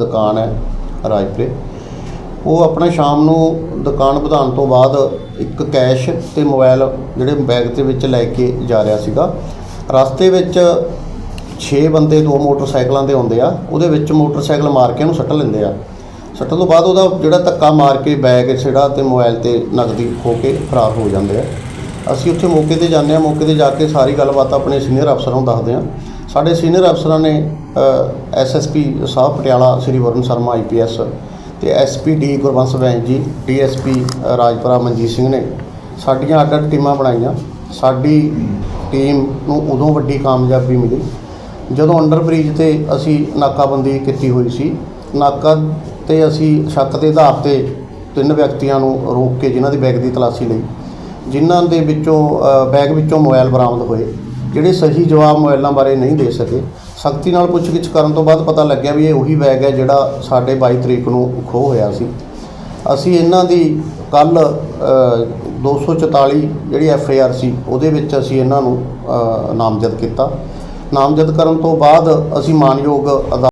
ਦੁਕਾਨ ਹੈ ਰਾਜਪੁਰੇ। ਉਹ ਆਪਣਾ ਸ਼ਾਮ ਨੂੰ ਦੁਕਾਨ ਵਧਾਉਣ ਤੋਂ ਬਾਅਦ ਇੱਕ ਕੈਸ਼ ਤੇ ਮੋਬਾਈਲ ਜਿਹੜੇ ਬੈਗ ਦੇ ਵਿੱਚ ਲੈ ਕੇ ਜਾ ਰਿਹਾ ਸੀਗਾ। ਰਸਤੇ ਵਿੱਚ 6 ਬੰਦੇ, ਦੋ ਮੋਟਰਸਾਈਕਲਾਂ ਤੇ ਆਉਂਦੇ ਆ। ਉਹਦੇ ਵਿੱਚ ਮੋਟਰਸਾਈਕਲ ਮਾਰ ਕੇ ਉਹਨੂੰ ਸੱਟ ਲੈਂਦੇ ਆ। ਸੱਟਣ ਤੋਂ ਬਾਅਦ ਉਹਦਾ ਜਿਹੜਾ ਧੱਕਾ ਮਾਰ ਕੇ ਬੈਗ ਛਿੜਾ ਤੇ ਮੋਬਾਈਲ ਤੇ ਨਕਦੀ ਖੋ ਕੇ ਫਰਾਰ ਹੋ ਜਾਂਦੇ ਆ। ਅਸੀਂ ਉੱਥੇ ਮੌਕੇ ਤੇ ਜਾਂਦੇ ਆ। ਮੌਕੇ ਤੇ ਜਾ ਕੇ ਸਾਰੀ ਗੱਲਬਾਤ ਆਪਣੇ ਸੀਨੀਅਰ ਅਫਸਰਾਂ ਨੂੰ ਦੱਸਦੇ ਆ। ਸਾਡੇ ਸੀਨੀਅਰ ਅਫਸਰਾਂ ਨੇ ਐਸਐਸਪੀ ਸਾਹਿਬ ਪਟਿਆਲਾ ਸ੍ਰੀ ਵਰੁਣ ਸ਼ਰਮਾ ਆਈਪੀਐਸ ਤੇ ਐਸਪੀਡੀ ਗੁਰਵੰਸ ਵੈਨ ਜੀ ਡੀਐਸਪੀ ਰਾਜਪੁਰਾ ਮਨਜੀਤ ਸਿੰਘ ਨੇ ਸਾਡੀਆਂ ਅੱਡ ਅੱਡ ਟੀਮਾਂ ਬਣਾਈਆਂ। ਸਾਡੀ ਟੀਮ ਨੂੰ ਉਦੋਂ ਵੱਡੀ ਕਾਮਯਾਬੀ ਮਿਲੀ। ਜਦੋਂ ਅੰਡਰ ਬ੍ਰਿਜ ਤੇ ਅਸੀਂ ਨਾਕਾਬੰਦੀ ਕੀਤੀ ਹੋਈ ਸੀ, ਨਾਕਾ ਤੇ ਅਸੀਂ ਸ਼ੱਕ ਦੇ ਆਧਾਰ ਤੇ ਤਿੰਨ ਵਿਅਕਤੀਆਂ ਨੂੰ ਰੋਕ ਕੇ ਜਿਨ੍ਹਾਂ ਦੀ ਬੈਗ ਦੀ ਤਲਾਸ਼ੀ ਲਈ, ਜਿਨ੍ਹਾਂ ਦੇ ਵਿੱਚੋਂ ਬੈਗ ਵਿੱਚੋਂ ਮੋਬਾਈਲ ਬਰਾਮਦ ਹੋਏ, ਜਿਹੜੇ ਸਹੀ ਜਵਾਬ ਮੋਬਾਈਲਾਂ ਬਾਰੇ ਨਹੀਂ ਦੇ ਸਕੇ ਸਖਤੀ ਨਾਲ ਪੁੱਛਗਿੱਛ ਕਰਨ ਤੋਂ ਬਾਅਦ ਪਤਾ ਲੱਗਿਆ ਵੀ ਇਹ ਉਹੀ ਬੈਗ ਹੈ ਜਿਹੜਾ ਸਾਡੇ 22 ਤਰੀਕ ਨੂੰ ਖੋਹ ਹੋਇਆ ਸੀ। ਅਸੀਂ ਇਹਨਾਂ ਦੀ ਕੱਲ 244 ਜਿਹੜੀ ਐਫ ਆਈ ਆਰ ਸੀ, ਉਹਦੇ ਵਿੱਚ ਅਸੀਂ ਇਹਨਾਂ ਨੂੰ ਨਾਮਜ਼ਦ ਕੀਤਾ। ਨਾਮਜ਼ਦ ਕਰਨ ਤੋਂ ਬਾਅਦ ਅਸੀਂ ਮਾਨਯੋਗ ਅਦਾਲਤ